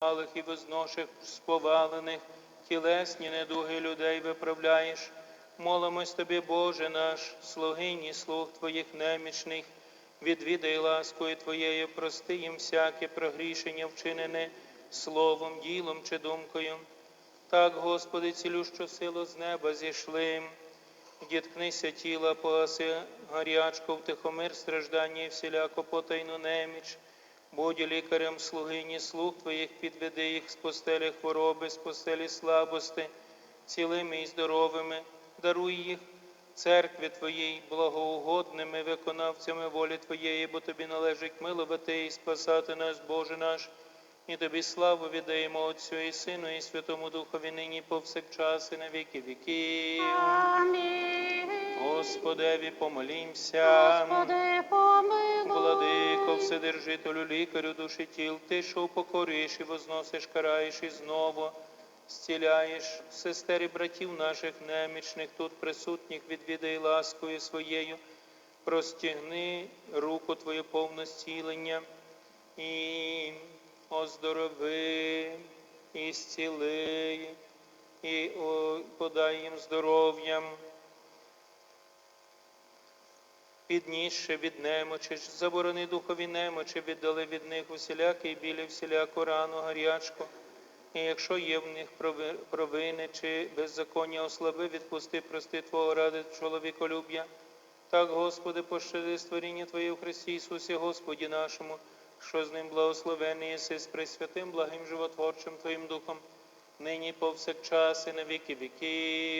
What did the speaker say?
малих і возноших сповалених, тілесні недуги людей виправляєш. Молимось тобі, Боже наш, слугині слуг Твоїх немічних, відвідай ласкою Твоєю, прости їм всяке прогрішення вчинене словом, ділом чи думкою. Так, Господи, цілющу силу з неба зійшли. Діткнися тіла, погаси гарячку, втихомир страждання і всіляко потайну неміч. Будь лікарем слугині слуг Твоїх, підведи їх з постелі хвороби, з постелі слабости, цілими і здоровими, даруй їх церкві Твоїй, благоугодними виконавцями волі Твоєї, бо Тобі належить милувати і спасати нас, Боже наш, і Тобі славу віддаємо Отцю і Сину, і Святому Духові нині повсякчас і на віки віків. Амінь. Господеві помолімся. Господи, помилуй. Вседержителю, лікарю душі тіл, ти, що упокорюєш і возносиш, караєш і знову зціляєш. Сестер і братів наших немічних, тут присутніх, відвідай ласкою своєю, простягни руку Твою повне зцілення і оздорови, і зціли, і подай їм здоров'ям піднісши від немочі, заборони духові немочі, віддали від них усілякий білі, всіляку рану, гарячку. І якщо є в них прови- провини чи беззаконня ослаби, відпусти, прости Твого ради чоловіколюб'я. Так, Господи, пощади створіння Твоє в Христі Ісусі, Господі нашому, що з ним благословений єси з пресвятим, благим животворчим Твоїм Духом, нині повсякчас і на віки віків.